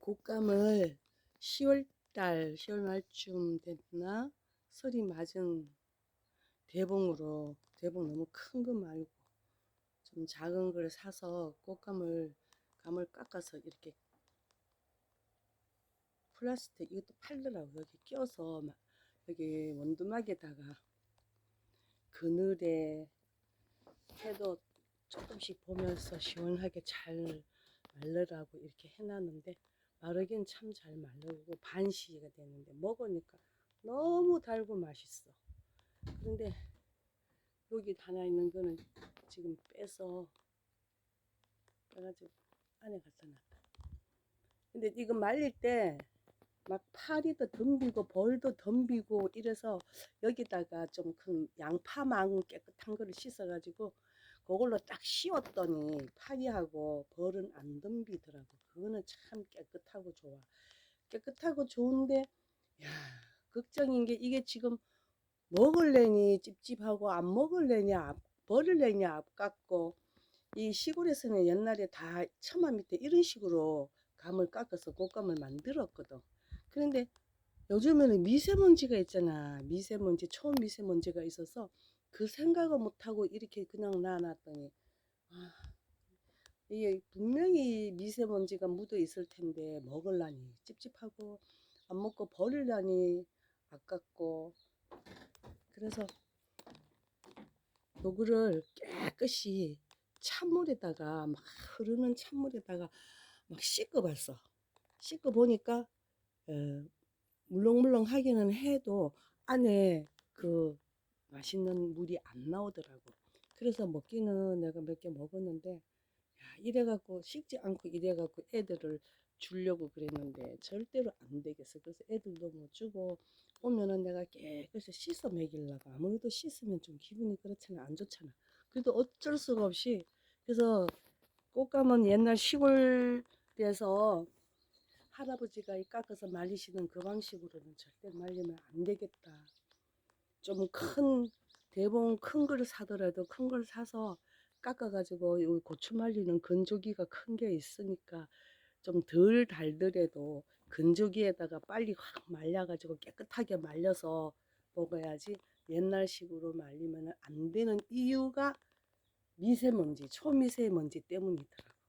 곶감을 10월달, 10월 말쯤 됐나? 설이 맞은 대봉으로, 대봉 너무 큰 거 말고 좀 작은 걸 사서 곶감을, 감을 깎아서 이렇게 플라스틱, 이것도 팔더라고. 여기 막 여기 원두막에다가 그늘에 해도 조금씩 보면서 시원하게 잘 말르라고 이렇게 해놨는데 마르긴 참 잘 말르고 반시가 되는데 먹으니까 너무 달고 맛있어. 그런데 여기 하나 있는 거는 지금 빼서 빼가지고 안에 갖다 놨다. 근데 이거 말릴 때 막 파리도 덤비고 벌도 덤비고 이래서 여기다가 좀 큰 양파망 깨끗한 거를 씻어가지고 그걸로 딱 씌웠더니 파리하고 벌은 안 덤비더라고. 그거는 참 깨끗하고 좋아. 깨끗하고 좋은데, 야, 걱정인 게 이게 지금 먹을래니 찝찝하고 안 먹을래니 아- 버릴래니 아깝고 이 시골에서는 옛날에 다 처마 밑에 이런 식으로 감을 깎아서 곶감을 만들었거든. 그런데 요즘에는 미세먼지가 있잖아. 미세먼지, 초미세먼지가 있어서 그 생각을 못하고 이렇게 그냥 놔놨더니, 아, 이게 분명히 미세먼지가 묻어 있을 텐데 먹을라니 찝찝하고 안 먹고 버릴라니 아깝고 그래서 요거를 깨끗이 찬물에다가 막 흐르는 찬물에다가 막 씻어봤어. 씻어보니까 에, 물렁물렁 하기는 해도 안에 그 맛있는 물이 안 나오더라고. 그래서 먹기는 내가 몇 개 먹었는데, 야, 이래갖고 식지 않고 이래갖고 애들을 주려고 그랬는데 절대로 안 되겠어. 그래서 애들도 못 주고 오면은 내가 깨끗이 씻어 먹이려고 아무래도 씻으면 좀 기분이 그렇잖아. 안 좋잖아. 그래도 어쩔 수가 없이 그래서 꽃감은 옛날 시골에서 할아버지가 이 깎아서 말리시는 그 방식으로는 절대 말리면 안 되겠다. 좀 큰 대봉 큰 걸 사더라도 큰 걸 사서 깎아가지고 요 고추 말리는 건조기가 큰 게 있으니까 좀 덜 달더라도 건조기에다가 빨리 확 말려가지고 깨끗하게 말려서 먹어야지 옛날식으로 말리면 안 되는 이유가 미세먼지, 초미세먼지 때문이더라고.